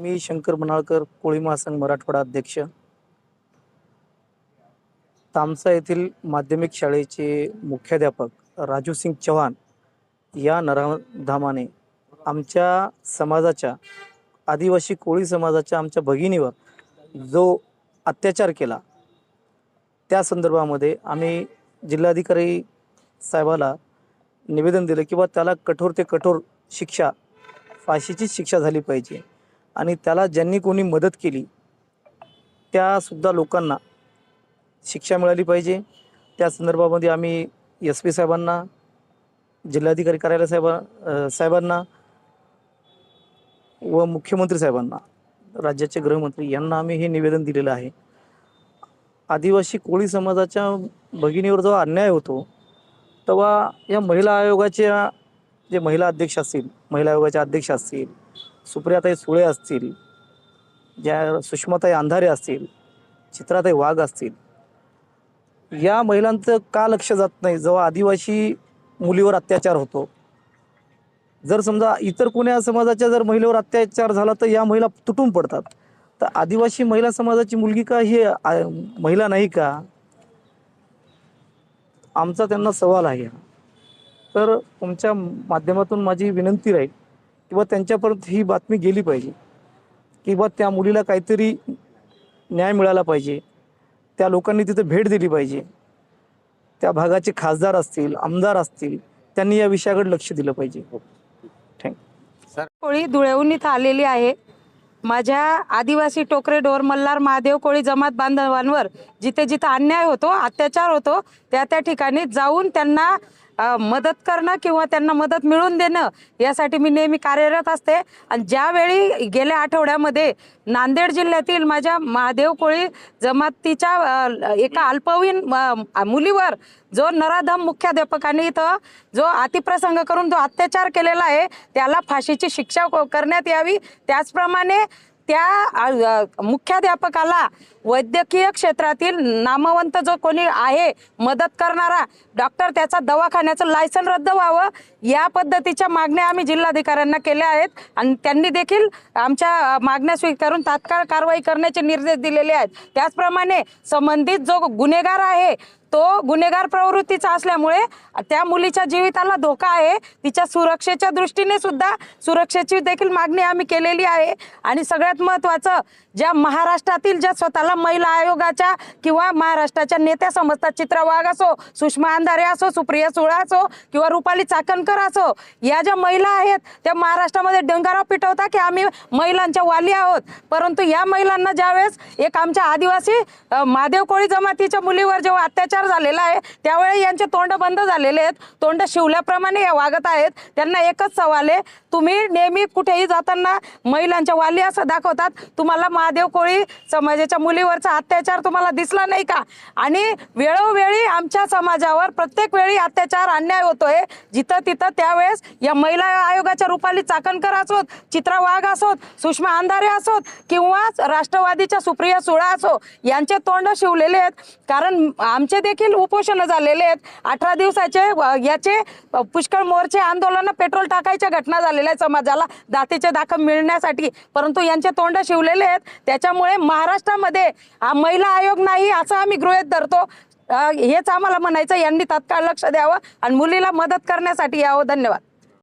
मी शंकर मनाळकर कोळी महासंघ मराठवाडा अध्यक्ष. तामसा येथील माध्यमिक शाळेचे मुख्याध्यापक राजू सिंग चव्हाण या नराधामाने आमच्या समाजाच्या आदिवासी कोळी समाजाच्या आमच्या भगिनीवर जो अत्याचार केला त्या संदर्भामध्ये आम्ही जिल्हाधिकारी साहेबाला निवेदन दिलं किंवा त्याला कठोर ते कठोर शिक्षा फाशीचीच शिक्षा झाली पाहिजे. आणि त्याला ज्यांनी कोणी मदत केली त्यासुद्धा लोकांना शिक्षा मिळाली पाहिजे. त्या संदर्भामध्ये आम्ही एस पी साहेबांना जिल्हाधिकारी कार्यालय साहेबा साहेबांना व मुख्यमंत्री साहेबांना राज्याचे गृहमंत्री यांना आम्ही हे निवेदन दिलेलं आहे. आदिवासी कोळी समाजाच्या भगिनीवर जेव्हा अन्याय होतो तेव्हा या महिला आयोगाच्या जे महिला अध्यक्ष असतील महिला आयोगाच्या अध्यक्ष असतील सुप्रियाताई सुळे असतील ज्या सुषमाताई अंधारे असतील चित्राताई वाघ असतील या महिलांचं का लक्ष जात नाही? जेव्हा आदिवासी मुलीवर अत्याचार होतो. जर समजा इतर कोण्या समाजाच्या जर महिलेवर अत्याचार झाला तर या महिला तुटून पडतात. तर आदिवासी महिला समाजाची मुलगी का ही महिला नाही का? आमचा त्यांना सवाल आहे. तर तुमच्या माध्यमातून माझी विनंती राहील किंवा त्यांच्यापर्यंत ही बातमी गेली पाहिजे. किंवा त्या मुलीला काहीतरी न्याय मिळाला पाहिजे. त्या लोकांनी तिथे भेट दिली पाहिजे. त्या भागाचे खासदार असतील आमदार असतील त्यांनी या विषयाकडे लक्ष दिलं पाहिजे. थँक्यू कोळी धुळेहून इथं आलेली आहे. माझ्या आदिवासी टोकरे डोर मल्हार महादेव कोळी जमात बांधवांवर जिथे जिथे अन्याय होतो अत्याचार होतो त्या त्या ठिकाणी जाऊन त्यांना मदत करणं किंवा त्यांना मदत मिळवून देणं यासाठी मी नेहमी कार्यरत असते. आणि ज्यावेळी गेल्या आठवड्यामध्ये नांदेड जिल्ह्यातील माझ्या महादेव कोळी जमातीच्या एका अल्पवयीन मुलीवर जो नराधम मुख्याध्यापकाने इथं जो अतिप्रसंग करून जो अत्याचार केलेला आहे त्याला फाशीची शिक्षा क- करण्यात यावी. त्याचप्रमाणे त्या मुख्याध्यापकाला वैद्यकीय क्षेत्रातील नामवंत जो कोणी आहे मदत करणारा डॉक्टर त्याचा दवाखान्याचं लायसन रद्द व्हावं या पद्धतीच्या मागण्या आम्ही जिल्हाधिकाऱ्यांना केल्या आहेत. आणि त्यांनी देखील आमच्या मागण्या स्वीकारून तात्काळ कारवाई करण्याचे निर्देश दिलेले आहेत. त्याचप्रमाणे संबंधित जो गुन्हेगार आहे तो गुन्हेगार प्रवृत्तीचा असल्यामुळे त्या मुलीच्या जीविताला धोका आहे. तिच्या सुरक्षेच्या दृष्टीने सुद्धा सुरक्षेची देखील मागणी आम्ही केलेली आहे. आणि सगळ्यात महत्त्वाचं ज्या महाराष्ट्रातील ज्या स्वतःला महिला आयोगाच्या किंवा महाराष्ट्राच्या नेत्या समजतात चित्रा वाघ असो सुषमा अंधारे असो सुप्रिया सुळा असो किंवा रुपाली चाकणकर असो या ज्या महिला आहेत त्या महाराष्ट्रामध्ये डंगारा पिटवता की आम्ही महिलांच्या वाली आहोत. परंतु या महिलांना ज्यावेळेस एक आमच्या आदिवासी मादेव महादेव कोळी जमातीच्या मुलीवर जेव्हा अत्याचार झालेला आहे. त्यावेळी यांचे तोंड बंद झालेले आहेत. तोंड शिवल्याप्रमाणे या वागत आहेत. त्यांना एकच सवाल आहे. तुम्ही नेहमी कुठेही जाताना महिलांच्या वाली असं दाखवतात. तुम्हाला महादेव कोळी समाजाच्या मुलीवरचा अत्याचार तुम्हाला दिसला नाही का? आणि वेळोवेळी आमच्या समाजावर प्रत्येक वेळी अत्याचार अन्याय होतोय. जिथं तिथं त्यावेळेस या महिला आयोगाच्या रूपाली चाकणकर असोत चित्रा वाघ असोत सुषमा अंधारे असोत किंवा राष्ट्रवादीच्या सुप्रिया सुळा असो यांचे तोंड शिवलेले आहेत. कारण आमचे देखील उपोषण झालेले आहेत. अठरा दिवसाचे याचे पुष्कळ मोर्चे आंदोलन पेट्रोल टाकायच्या घटना झालेल्या आहेत समाजाला. दातेचे दाखल मिळण्यासाठी. परंतु यांचे तोंड शिवलेले आहेत. त्याच्यामुळे महाराष्ट्रामध्ये हा महिला आयोग नाही असं आम्ही गृहित धरतो. हेच आम्हाला म्हणायचं यांनी तात्काळ लक्ष द्यावं आणि मुलीला मदत करण्यासाठी यावं. धन्यवाद.